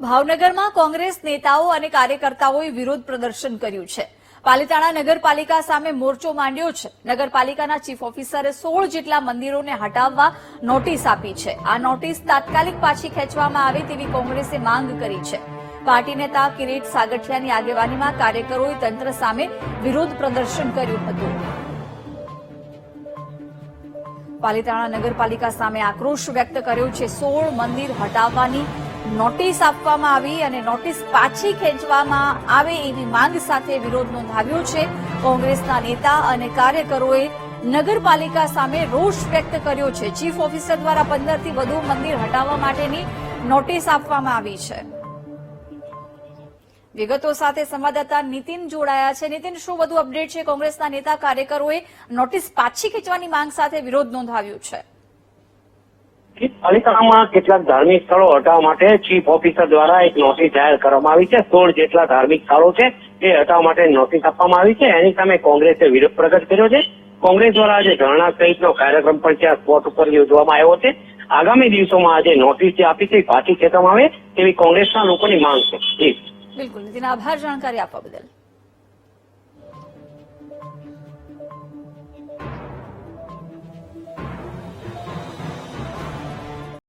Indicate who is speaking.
Speaker 1: ભાવનગરમાં કોંગ્રેસ નેતાઓ અને કાર્યકર્તાઓએ વિરોધ પ્રદર્શન કર્યું છે. પાલિતાણા નગરપાલિકા સામે મોરચો માંડ્યો છે. નગરપાલિકાના ચીફ ઓફિસરે સોળ જેટલા મંદિરોને હટાવવા નોટિસ આપી છે. આ નોટિસ તાત્કાલિક પાછી ખેંચવામાં આવે તેવી કોંગ્રેસે માંગ કરી છે. પાર્ટી નેતા કિરીટ સાગઠિયાની આગેવાનીમાં કાર્યકરોએ તંત્ર સામે વિરોધ પ્રદર્શન કર્યું હતું. પાલિતાણા નગરપાલિકા સામે આક્રોશ વ્યક્ત કર્યો છે. સોળ મંદિર હટાવવાની નોટિસ આપવામાં આવી અને નોટિસ પાછી ખેંચવામાં આવે એવી માંગ સાથે વિરોધ નોંધાવ્યો છે. કોંગ્રેસના નેતા અને કાર્યકરોએ નગરપાલિકા સામે રોષ વ્યક્ત કર્યો છે. ચીફ ઓફિસર દ્વારા પંદરથી વધુ મંદિર હટાવવા માટેની નોટિસ આપવામાં આવી છે. વિગતો સાથે સંવાદદાતા નીતિન જોડાયા છે. નીતિન, શું વધુ અપડેટ છે? કોંગ્રેસના નેતા, કાર્યકરોએ નોટિસ પાછી ખેંચવાની માંગ સાથે વિરોધ નોંધાવ્યો છે.
Speaker 2: પાલિતાણામાં કેટલાક ધાર્મિક સ્થળો હટાવવા માટે ચીફ ઓફિસર દ્વારા એક નોટિસ જાહેર કરવામાં આવી છે. સોળ જેટલા ધાર્મિક સ્થળો છે એ હટાવવા માટે નોટિસ આપવામાં આવી છે. એની સામે કોંગ્રેસે વિરોધ પ્રગટ કર્યો છે. કોંગ્રેસ દ્વારા આજે ધરણા સહિતનો કાર્યક્રમ પણ ત્યાં સ્પોટ ઉપર યોજવામાં આવ્યો છે. આગામી દિવસોમાં આજે નોટિસ જે આપી છે પાછી ખેંચવામાં આવે તેવી કોંગ્રેસના લોકોની માંગ છે.
Speaker 1: બિલકુલ. આભાર જાણકારી આપવા બદલ.